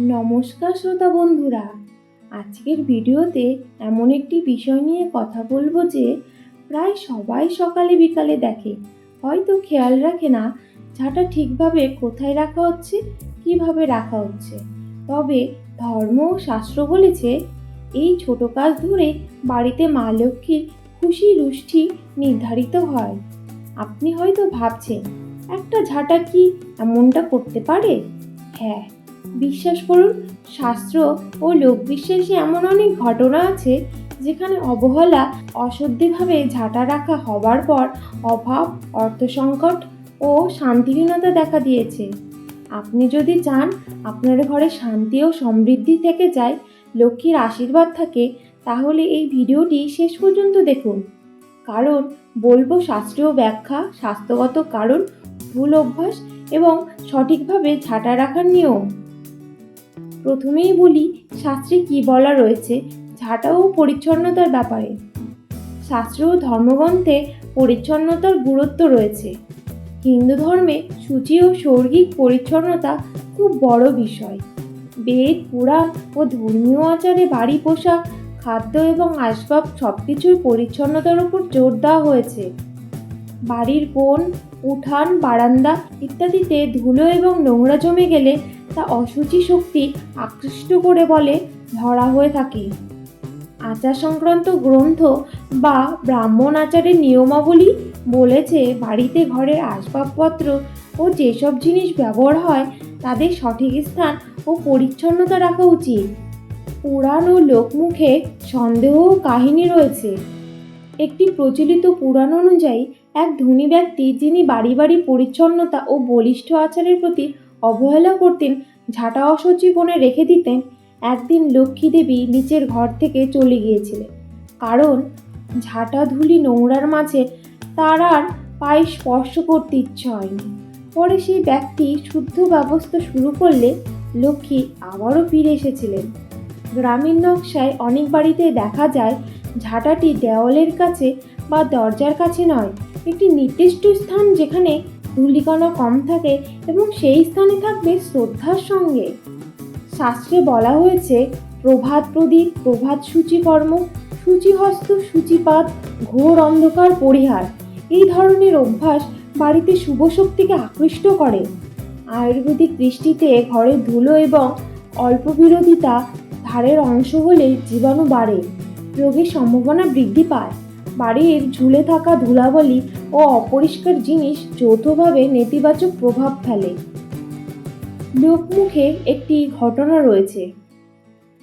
নমস্কার শ্রোতা বন্ধুরা। আজকের ভিডিওতে এমন একটি বিষয় নিয়ে কথা বলব যে, প্রায় সবাই সকালে বিকালে দেখে। হয়তো খেয়াল রাখে না ঝাঁটা ঠিকভাবে কোথায় রাখা হচ্ছে, কীভাবে রাখা হচ্ছে। তবে ধর্ম ও শাস্ত্র বলেছে, এই ছোট কাজ ধরে বাড়িতে মা লক্ষ্মীর খুশি রুষ্টি নির্ধারিত হয়। আপনি হয়তো ভাবছেন, একটা ঝাঁটা কি এমনটা করতে পারে? হ্যাঁ বিশ্বাস করুন, শাস্ত্র ও লোকবিশ্বাসে এমন অনেক ঘটনা আছে যেখানে অবহেলা, অসদ্ধিভাবে ঝাঁটা রাখা হবার পর অভাব অর্থ সংকট ও শান্তিহীনতা দেখা দিয়েছে। আপনি যদি চান আপনার ঘরে শান্তি ও সমৃদ্ধি থেকে যায়, লক্ষ্মীর আশীর্বাদ থাকে, তাহলে এই ভিডিওটি শেষ পর্যন্ত দেখুন। কারণ বলব শাস্ত্রীয় ব্যাখ্যা স্বাস্থ্যগত কারণ, ভুল অভ্যাস এবং সঠিকভাবে ঝাঁটা রাখার নিয়ম। প্রথমেই বলি, শাস্ত্রে কি বলা রয়েছে ঝাঁটা ও পরিচ্ছন্নতার ব্যাপারে। শাস্ত্র ও ধর্মগ্রন্থে পরিচ্ছন্নতার গুরুত্ব রয়েছে। হিন্দু ধর্মে সূচি ও সৌর্গিক পরিচ্ছন্নতা খুব বড় বিষয়। বেদ, পুরাণ ও ধর্মীয় আচারে বাড়ি পোশাক, খাদ্য এবং আসবাব সব কিছুর পরিচ্ছন্নতার উপর জোর দেওয়া হয়েছে। বাড়ির কোণ উঠান, বারান্দা ইত্যাদিতে ধুলো এবং নোংরা জমে গেলে তা অসুচি শক্তি আকৃষ্ট করে বলে, ধরা হয়ে থাকে। আচার সংক্রান্ত গ্রন্থ বা ব্রাহ্মণ আচারের নিয়মাবলী বলেছে, বাড়িতে ঘরের আসবাবপত্র ও যেসব জিনিস ব্যবহার হয়, তাদের সঠিক স্থান ও পরিচ্ছন্নতা রাখা উচিত। পুরাণ ও লোকমুখে সন্দেহ কাহিনী রয়েছে। একটি প্রচলিত পুরাণ অনুযায়ী, এক ধনী ব্যক্তি যিনি বাড়ি বাড়ি পরিচ্ছন্নতা ও বলিষ্ঠ আচারের প্রতি অবহেলা করতেন, ঝাঁটা অসুচি কোণে রেখে দিতেন, একদিন লক্ষ্মী দেবী নিচের ঘর থেকে চলে গিয়েছিলেন। কারণ ঝাঁটা ধুলি নোংরার মাঝে তার আর পায়ে স্পর্শ করতে ইচ্ছে হয়নি। পরে সেই ব্যক্তি শুদ্ধ ব্যবস্থা শুরু করলে লক্ষ্মী আবারও ফিরে এসেছিলেন। গ্রামীণ নকশায় অনেক বাড়িতে দেখা যায়, ঝাঁটাটি দেওয়ালের কাছে বা দরজার কাছে নয়, একটি নির্দিষ্ট স্থান যেখানে ধূলিকণা কম থাকে এবং সেই স্থানে থাকবে শ্রদ্ধার সঙ্গে। শাস্ত্রে বলা হয়েছে, প্রভাত প্রদীপ, প্রভাত সূচিকর্ম, সূচিহস্ত, সূচিপাত, ঘোর অন্ধকার, পরিহার। এই ধরনের অভ্যাস বাড়িতে শুভ শক্তিকে আকৃষ্ট করে। আয়ুর্বেদিক দৃষ্টিতে ঘরের ধুলো এবং অল্প বিরোধিতা ধারের অংশ হলে জীবাণু বাড়ে, রোগের সম্ভাবনা বৃদ্ধি পায়। বাড়ির ঝুলে থাকা ধুলাবালি ও অপরিষ্কার জিনিস যৌথভাবে নেতিবাচক প্রভাব ফেলে। লোকমুখে একটি ঘটনা রয়েছে।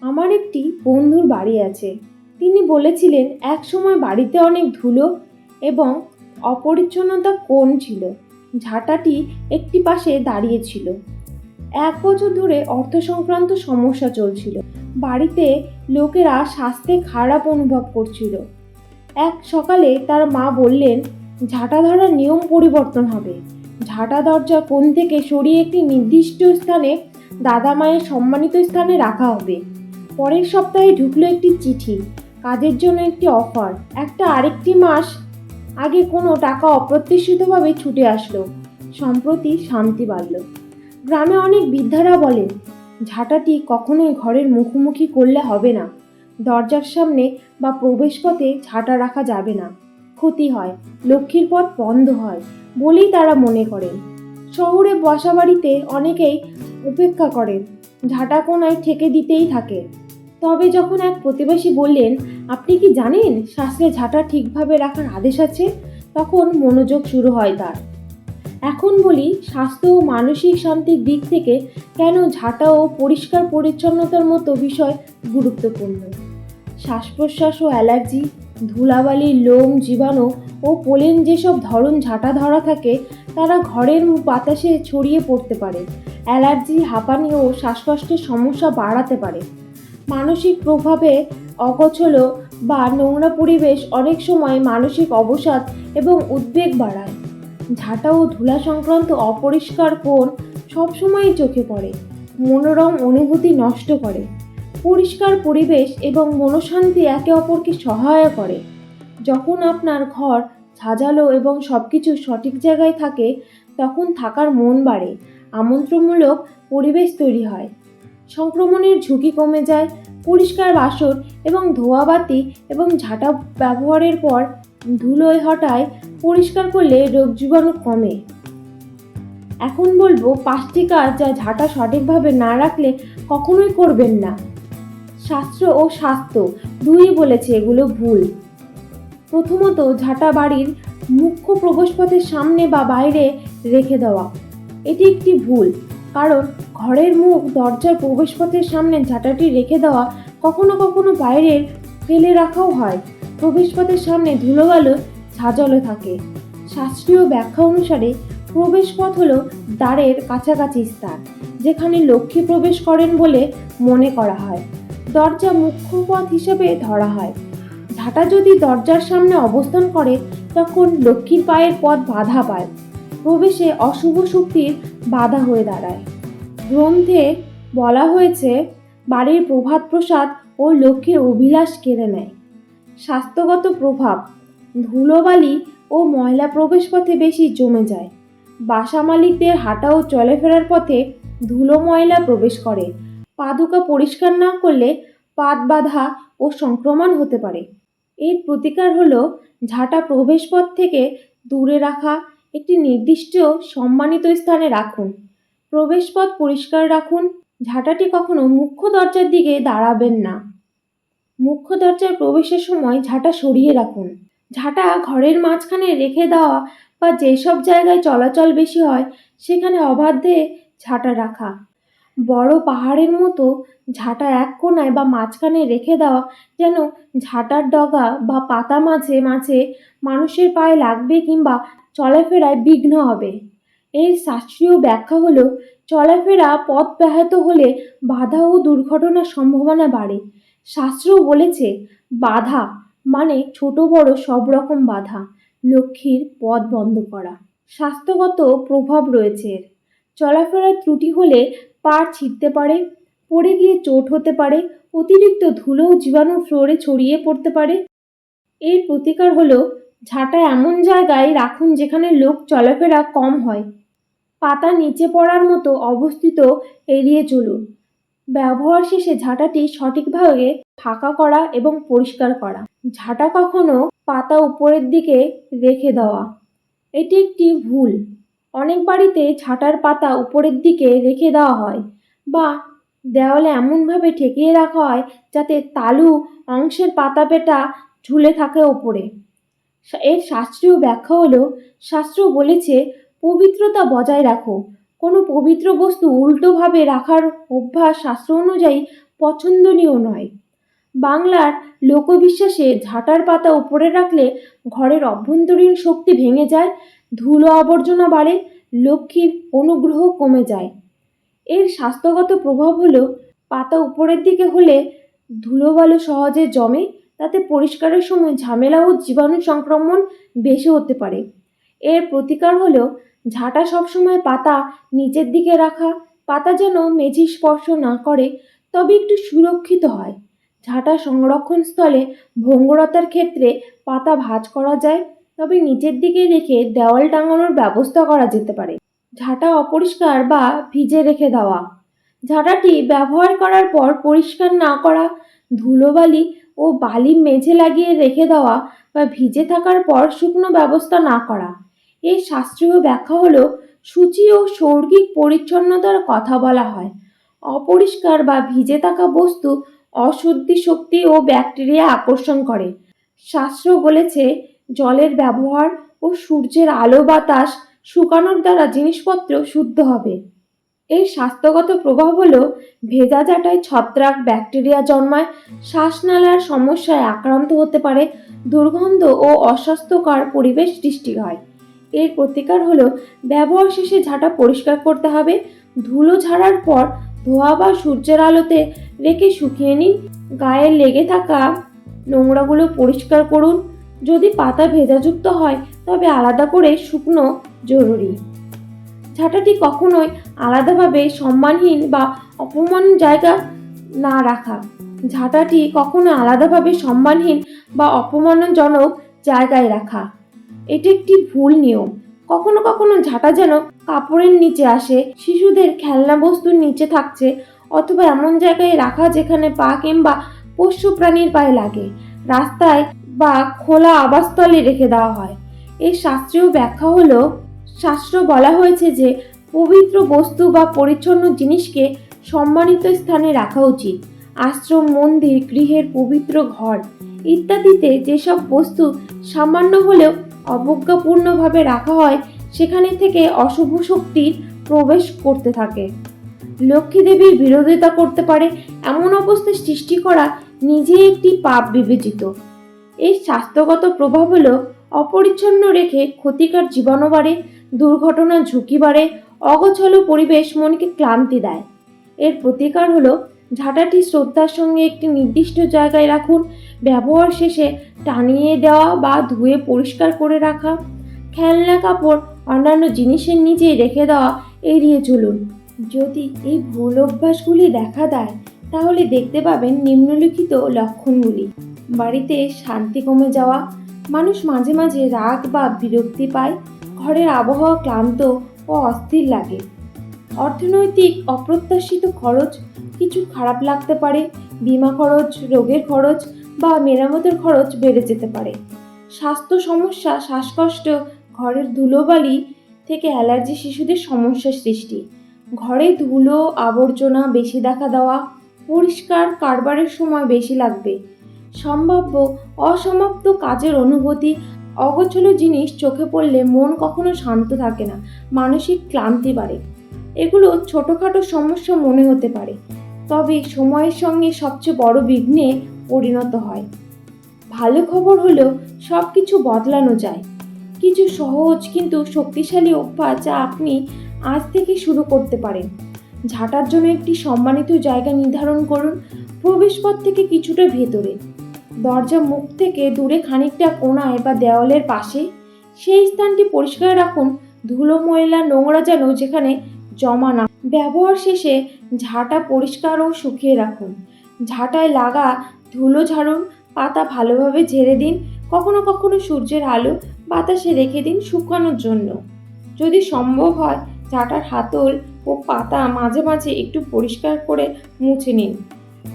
আমার একটি বন্ধুর বাড়ি আছে। তিনি বলেছিলেন এক সময় বাড়িতে অনেক ধুলো এবং অপরিচ্ছন্নতা কোণ ছিল। ঝাঁটাটি একটি পাশে দাঁড়িয়েছিল এক বছর ধরে অর্থ সংক্রান্ত সমস্যা চলছিল। বাড়িতে লোকেরা স্বাস্থ্যে খারাপ অনুভব করছিল। এক সকালে তার মা বললেন ঝাঁটা ধরার নিয়ম পরিবর্তন হবে। ঝাঁটা দরজা কোণ থেকে সরিয়ে একটি নির্দিষ্ট স্থানে দাদা মায়ের সম্মানিত স্থানে রাখা হবে। পরের সপ্তাহে ঢুকলো একটি চিঠি। কাজের জন্য একটি অফার। একটা আরেকটি মাস আগে কোনো টাকা অপ্রত্যাশিতভাবে ছুটে আসলো। সম্প্রতি শান্তি বাড়ল। গ্রামে অনেক বৃদ্ধারা বলেন ঝাঁটাটি কখনোই ঘরের মুখোমুখি করলে হবে না। দরজার সামনে বা প্রবেশপথে ঝাঁটা রাখা যাবে না। ক্ষতি হয়, লক্ষ্মীর পথ বন্ধ হয় বলেই তারা মনে করেন। শহরে বাসা বাড়িতে অনেকেই উপেক্ষা করেন, ঝাঁটা কোনায় ঠেকে দিতেই থাকে। তবে যখন এক প্রতিবেশী বললেন, আপনি কি জানেন শাস্ত্রে ঝাঁটা ঠিকভাবে রাখার আদেশ আছে? তখন মনোযোগ শুরু হয় তার। এখন বলি, স্বাস্থ্য ও মানসিক শান্তির দিক থেকে কেন ঝাঁটা ও পরিষ্কার পরিচ্ছন্নতার মতো বিষয় গুরুত্বপূর্ণ? শ্বাস প্রশ্বাস ও অ্যালার্জি ধুলাবালি, লোম, জীবাণু ও পোলেন যেসব ধরন ঝাঁটা ধরা থাকে, তারা ঘরের বাতাসে ছড়িয়ে পড়তে পারে। অ্যালার্জি, হাঁপানি ও শ্বাসকষ্টের সমস্যা বাড়াতে পারে। মানসিক প্রভাবে অগোছলো বা নোংরা পরিবেশ অনেক সময় মানসিক অবসাদ এবং উদ্বেগ বাড়ায়। ঝাঁটা ও ধুলা সংক্রান্ত অপরিষ্কার কোণ সবসময়ই চোখে পড়ে। মনোরম অনুভূতি নষ্ট করে। পরিষ্কার পরিবেশ এবং মনশান্তি একে অপরকে সহায় করে। যখন আপনার ঘর সাজালো এবং সব কিছু সঠিক জায়গায় থাকে, তখন থাকার মন বাড়ে, আমন্ত্রণমূলক পরিবেশ তৈরি হয়। সংক্রমণের ঝুঁকি কমে যায়, পরিষ্কার বাসন এবং ধোয়াবাতি এবং ঝাঁটা ব্যবহারের পর ধুলোয় হটায় পরিষ্কার করলে রোগ জীবাণু কমে। এখন বলব, পাঁচটি কাজ যা ঝাঁটা সঠিকভাবে না রাখলে কখনোই করবেন না। শাস্ত্র ও স্বাস্থ্য দুই বলেছে এগুলো ভুল। প্রথমত, ঝাঁটা বাড়ির মুখ্য প্রবেশপথের সামনে বা বাইরে রেখে দেওয়া। এটি একটি ভুল, কারণ ঘরের মুখ, দরজার প্রবেশপথের সামনে ঝাঁটাটি রেখে দেওয়া কখনো কখনো বাইরের ফেলে রাখাও হয়। প্রবেশপথের সামনে ধুলোবালো ঝাঁঝালো থাকে। শাস্ত্রীয় ব্যাখ্যা অনুসারে, প্রবেশপথ হলো দ্বারের কাছাকাছি স্থান, যেখানে লক্ষ্মী প্রবেশ করেন বলে মনে করা হয়। দরজা মুখ্য পথ হিসেবে ধরা হয়। ঝাঁটা যদি দরজার সামনে অবস্থান করে, তখন লক্ষ্মীর পায়ের পথ বাধা পায়। প্রবেশে অশুভ শক্তির বাধা হয়ে দাঁড়ায়। গ্রন্থে বলা হয়েছে, বাড়ির প্রভাত প্রসাদ ও লক্ষ্মীর অভিলাষ কেড়ে নেয়। স্বাস্থ্যগত প্রভাব, ধুলোবালি ও ময়লা প্রবেশপথে বেশি জমে যায়। বাসা মালিকদের হাঁটা ও চলাফেরার পথে ধুলো ময়লা প্রবেশ করে। পাদুকা পরিষ্কার না করলে পাত বাঁধা ও সংক্রমণ হতে পারে। এর প্রতিকার হল ঝাঁটা প্রবেশপথ থেকে দূরে রাখা, একটি নির্দিষ্ট সম্মানিত স্থানে রাখুন। প্রবেশপথ পরিষ্কার রাখুন। ঝাঁটাটি কখনো মুখ্য দরজার দিকে দাঁড়াবেন না। মুখ্য দরজার প্রবেশের সময় ঝাঁটা সরিয়ে রাখুন। ঝাঁটা ঘরের মাঝখানে রেখে দেওয়া বা যেসব জায়গায় চলাচল বেশি হয়, সেখানে অবাধে ঝাঁটা রাখা। বড় পাহাড়ের মতো ঝাঁটা এক কোণায় বা মাঝখানে রেখে দেওয়া যেন ঝাঁটার ডগা বা পাতা মাঝে মাঝে মানুষের পায়ে লাগবে কিংবা চলাফেরায় বিঘ্ন হবে। এর শাস্ত্রীয় ব্যাখ্যা হলো, চলাফেরা পথ ব্যাহত হলে বাধা ও দুর্ঘটনার সম্ভাবনা বাড়ে। শাস্ত্র বলেছে, বাধা মানে ছোট বড় সব রকম বাধা, লক্ষ্মীর পথ বন্ধ করা। স্বাস্থ্যগত প্রভাব রয়েছে এর। চলাফেরার ত্রুটি হলে পা ছিঁড়তে পারে, পড়ে গিয়ে চোট হতে পারে, অতিরিক্ত ধুলো জীবাণু ফ্লোরে ছড়িয়ে পড়তে পারে। এর প্রতিকার হলো ঝাঁটা এমন জায়গায় রাখুন যেখানে লোক চলাফেরা কম হয়। পাতা নিচে পড়ার মতো অবস্থিত এড়িয়ে চলুন। ব্যবহার শেষে ঝাঁটাটি সঠিকভাবে ফাঁকা করা এবং পরিষ্কার করা। ঝাঁটা কখনো পাতা উপরের দিকে রেখে দেওয়া। এটি একটি ভুল। অনেক বাড়িতে ঝাঁটার পাতা উপরের দিকে রেখে দেওয়া হয় বা দেওয়ালে এমনভাবে ঠেকিয়ে রাখা হয় যাতে তালু অংশের পাতা পেটা ঝুলে থাকে ওপরে। এর শাস্ত্রীয় ব্যাখ্যা হলো, শাস্ত্র বলেছে, পবিত্রতা বজায় রাখো। কোনো পবিত্র বস্তু উল্টোভাবে রাখার অভ্যাস শাস্ত্র অনুযায়ী পছন্দনীয় নয়। বাংলার লোকবিশ্বাসে ঝাঁটার পাতা উপরে রাখলে ঘরের অভ্যন্তরীণ শক্তি ভেঙে যায় ধুলো আবর্জনা বাড়ে, লক্ষ্মীর অনুগ্রহ কমে যায়। এর স্বাস্থ্যগত প্রভাব হলো পাতা উপরের দিকে হলে ধুলোবালু সহজে জমে, তাতে পরিষ্কারের সময় ঝামেলা ও জীবাণু সংক্রমণ বেশি হতে পারে। এর প্রতিকার হলো ঝাঁটা সবসময় পাতা নিচের দিকে রাখা, পাতা যেন মেঝে স্পর্শ না করে, তবে একটু সুরক্ষিত হয়। ঝাঁটা সংরক্ষণ স্থলে ভঙ্গুরতার ক্ষেত্রে পাতা ভাঁজ করা যায়। তবে নিচের দিকে রেখে দেওয়াল টাঙানোর ব্যবস্থা করা যেতে পারে। ঝাঁটা অপরিষ্কার বা ভিজে রেখে দেওয়া। ঝাঁটাটি ব্যবহার করার পর পরিষ্কার না করা, ধুলোবালি ও বালি মেঝে লাগিয়ে রেখে দেওয়া বা ভিজে থাকার পর শুকনো ব্যবস্থা না করা। এই শাস্ত্রীয় ব্যাখ্যা হলো, সূচি ও সৌর্গিক পরিচ্ছন্নতার কথা বলা হয়। অপরিষ্কার বা ভিজে থাকা বস্তু অশুদ্ধি শক্তি ও ব্যাকটেরিয়া আকর্ষণ করে। শাস্ত্র বলেছে জলের ব্যবহার ও সূর্যের আলো বাতাস শুকানোর দ্বারা জিনিসপত্র শুদ্ধ হবে। এর স্বাস্থ্যগত প্রভাব হলো ভেজা ছত্রাক ব্যাকটেরিয়া জন্মায়, শ্বাসনালার সমস্যায় আক্রান্ত হতে পারে, দুর্গন্ধ ও অস্বাস্থ্যকর পরিবেশ সৃষ্টি হয়। এর প্রতিকার হলো ব্যবহার শেষে ঝাঁটা পরিষ্কার করতে হবে, ধুলো ঝাড়ার পর ধোয়া বা সূর্যের আলোতে রেখে শুকিয়ে নিন, গায়ে লেগে থাকা নোংরাগুলো পরিষ্কার করুন যদি পাতা ভেজাযুক্ত হয়, তবে আলাদা করে শুকনো জরুরি। ঝাঁটাটি কখনোই আলাদাভাবে সম্মানহীন বা অপমান জায়গা না রাখা। ঝাঁটাটি কখনো আলাদাভাবে সম্মানহীন বা অপমানজনক জায়গায় রাখা। এটি একটি ভুল নিয়ম। কখনো কখনো ঝাঁটা যেন কাপড়ের নিচে আসে, শিশুদের খেলনা বস্তুর নিচে থাকছে, অথবা এমন জায়গায় রাখা যেখানে পা কিংবা পোষ্য প্রাণীর পায়ে লাগে। রাস্তায় বা খোলা আবাসস্থলে রেখে দেওয়া হয়। এই শাস্ত্রীয় ব্যাখ্যা হলো, শাস্ত্র বলা হয়েছে যে পবিত্র বস্তু বা পরিচ্ছন্ন জিনিসকে সম্মানিত স্থানে রাখা উচিত। আশ্রম, মন্দির, গৃহের পবিত্র ঘর ইত্যাদিতে যেসব বস্তু সামান্য হলেও অবজ্ঞাপূর্ণভাবে রাখা হয়, সেখানে থেকে অশুভ শক্তির প্রবেশ করতে থাকে। লক্ষ্মী দেবীর বিরোধিতা করতে পারে এমন অবস্থা সৃষ্টি করা নিজেই একটি পাপ বিবেচিত। এই স্বাস্থ্যগত প্রভাব হলো অপরিচ্ছন্ন রেখে ক্ষতিকর জীবাণু বাড়ে দুর্ঘটনার ঝুঁকি বাড়ে, অগোছালো পরিবেশ মনকে ক্লান্তি দেয়। এর প্রতিকার হলো ঝাঁটাটি শ্রদ্ধার সঙ্গে একটি নির্দিষ্ট জায়গায় রাখুন, ব্যবহার শেষে টানিয়ে দেওয়া বা ধুয়ে পরিষ্কার করে রাখা, খেলনা, কাপড়, অন্যান্য জিনিসের নিচে রেখে দেওয়া, এড়িয়ে চলুন। যদি এই ভুল অভ্যাসগুলি দেখা দেয়, তাহলে দেখতে পাবেন নিম্নলিখিত লক্ষণগুলি। বাড়িতে শান্তি কমে যাওয়া, মানুষ মাঝে মাঝে রাগ বা বিরক্তি পায়, ঘরের আবহাওয়া ক্লান্ত ও অস্থির লাগে। অর্থনৈতিক অপ্রত্যাশিত খরচ কিছু খারাপ লাগতে পারে, বিমা খরচ, রোগের খরচ বা মেরামতের খরচ বেড়ে যেতে পারে। স্বাস্থ্য সমস্যা, শ্বাসকষ্ট, ঘরের ধুলোবালি থেকে অ্যালার্জি শিশুদের সমস্যা সৃষ্টি। ঘরে ধুলো, আবর্জনা বেশি দেখা দেওয়া, পরিষ্কার কারবারের সময় বেশি লাগবে। সম্ভাব্য অসমাপ্ত কাজের অনুভূতি, অগোছলো জিনিস চোখে পড়লে মন কখনো শান্ত থাকে না, মানসিক ক্লান্তি বাড়ে। এগুলো ছোটোখাটো সমস্যা মনে হতে পারে, তবে সময়ের সঙ্গে সবচেয়ে বড় বিঘ্নে পরিণত হয়। ভালো খবর হলো সব কিছু বদলানো যায়। কিছু সহজ কিন্তু শক্তিশালী অভ্যাস যা আপনি আজ থেকে শুরু করতে পারেন। ঝাঁটার জন্য একটি সম্মানিত জায়গা নির্ধারণ করুন, প্রবেশপথ থেকে কিছুটা ভেতরে। দরজা মুখ থেকে দূরে খানিকটা কোনায় বা দেওয়ালের পাশে সেই স্থানটি পরিষ্কার রাখুন ধুলো, ময়লা, নোংরা যেন যেখানে জমা না। ব্যবহার শেষে ঝাঁটা পরিষ্কার ও শুকিয়ে রাখুন। ঝাঁটায় লাগা ধুলো ঝাড়ুন, পাতা ভালোভাবে ঝেড়ে দিন, কখনো কখনো সূর্যের আলো বাতাসে রেখে দিন শুকানোর জন্য। যদি সম্ভব হয়, ঝাঁটার হাতল ও পাতা মাঝে মাঝে একটু পরিষ্কার করে মুছে নিন।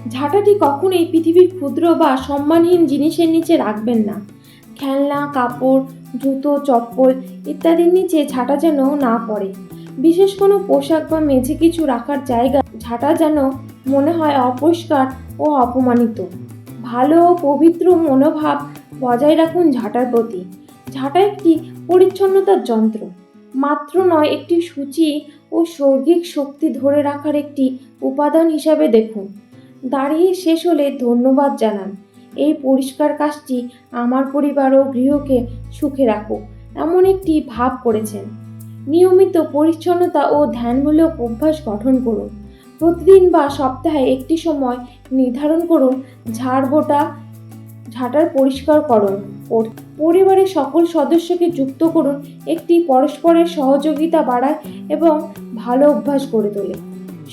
ঝাঁটাটি কখনোই পৃথিবীর ক্ষুদ্র বা সম্মানহীন জিনিসের নিচে রাখবেন না। খেলনা, কাপড়, জুতো, চপ্পল ইত্যাদির নিচে ঝাঁটা যেন না পড়ে। বিশেষ কোনো পোশাক বা মেঝে কিছু রাখার জায়গা ঝাঁটা যেন মনে হয় অপরিষ্কার ও অপমানিত। ভালো ও পবিত্র মনোভাব বজায় রাখুন ঝাঁটার প্রতি। ঝাঁটা একটি পরিচ্ছন্নতার যন্ত্র। মাত্র নয়, একটি সূচি ও সৌর্গিক শক্তি ধরে রাখার একটি উপাদান হিসাবে দেখুন। দাঁড়িয়ে শেষ হলে ধন্যবাদ জানান। এই পরিষ্কার কাজটি আমার পরিবার ও গৃহকে সুখে রাখুক, এমন একটি ভাব করেছেন। নিয়মিত পরিচ্ছন্নতা ও ধ্যানমূলক অভ্যাস গঠন করুন। প্রতিদিন বা সপ্তাহে একটি সময় নির্ধারণ করুন ঝাড়বোটা ঝাঁটার পরিষ্কার করুন। পরিবারের সকল সদস্যকে যুক্ত করুন, একটি পরস্পরের সহযোগিতা বাড়ায় এবং ভালো অভ্যাস গড়ে তোলে।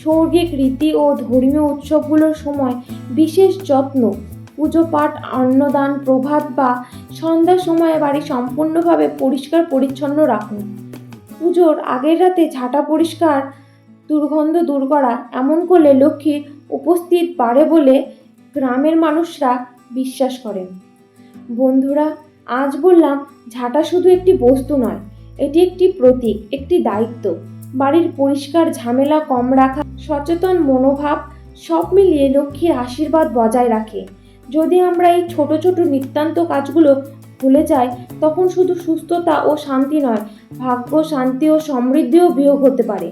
সৌর্গিক রীতি ও ধর্মীয় উৎসবগুলোর সময় বিশেষ যত্ন পুজো পাঠ অন্নদান, প্রভাত বা সন্ধ্যার সময় বাড়ি সম্পূর্ণভাবে পরিষ্কার পরিচ্ছন্ন রাখুন। পুজোর আগের রাতে ঝাঁটা পরিষ্কার, দুর্গন্ধ দূর করা এমন করলে লক্ষ্মীর উপস্থিত বাড়ে বলে গ্রামের মানুষরা বিশ্বাস করেন। বন্ধুরা, আজ বললাম ঝাঁটা শুধু একটি বস্তু নয়, এটি একটি প্রতীক, একটি দায়িত্ব। বাড়ির পরিষ্কার ঝামেলা কম রাখা, সচেতন মনোভাব, সব মিলিয়ে লক্ষ্মীর আশীর্বাদ বজায় রাখে। যদি আমরা এই ছোট ছোট নিত্যান্ত কাজগুলো ভুলে যাই, তখন শুধু সুস্থতা ও শান্তি নয়, ভাগ্য, শান্তি ও সমৃদ্ধিও বিয়োগ হতে পারে।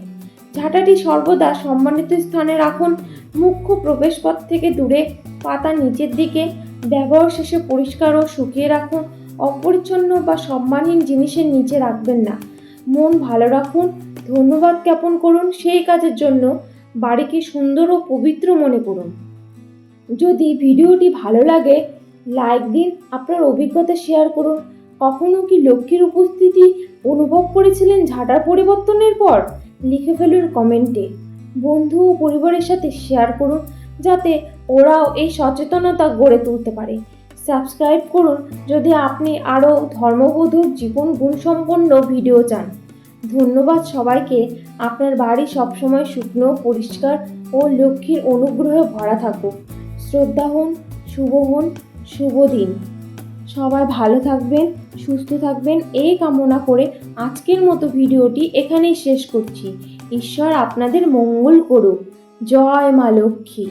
ঝাঁটাটি সর্বদা সম্মানিত স্থানে রাখুন, মুখ্য প্রবেশপথ থেকে দূরে, পাতা নিচের দিকে, ব্যবহার শেষে পরিষ্কার ও শুকিয়ে রাখুন, অপরিচ্ছন্ন বা সম্মানহীন জিনিসের নিচে রাখবেন না। মন ভালো রাখুন ধন্যবাদ জ্ঞাপন করুন সেই কাজের জন্য। বাড়িকে সুন্দর ও পবিত্র মনে করুন। যদি ভিডিওটি ভালো লাগে, লাইক দিন, আপনার অভিজ্ঞতা শেয়ার করুন। কখনো কি লক্ষ্মীর উপস্থিতি অনুভব করেছিলেন ঝাঁটার পরিবর্তনের পর? লিখে ফেলুন কমেন্টে। বন্ধু ও পরিবারের সাথে শেয়ার করুন, যাতে ওরাও এই সচেতনতা গড়ে তুলতে পারে। সাবস্ক্রাইব করুন, যদি আপনি আরও ধর্মবোধক জীবন গুণসম্পন্ন ভিডিও চান। ধন্যবাদ সবাইকে। আপনার বাড়ি সবসময় শুকনো, পরিষ্কার ও লক্ষ্মীর অনুগ্রহে ভরা থাকুক। শ্রদ্ধা হন, শুভ হন, শুভ দিন। সবাই ভালো থাকবেন, সুস্থ থাকবেন এই কামনা করে আজকের মতো ভিডিওটি এখানেই শেষ করছি। ঈশ্বর আপনাদের মঙ্গল করুক। জয় মা লক্ষ্মী।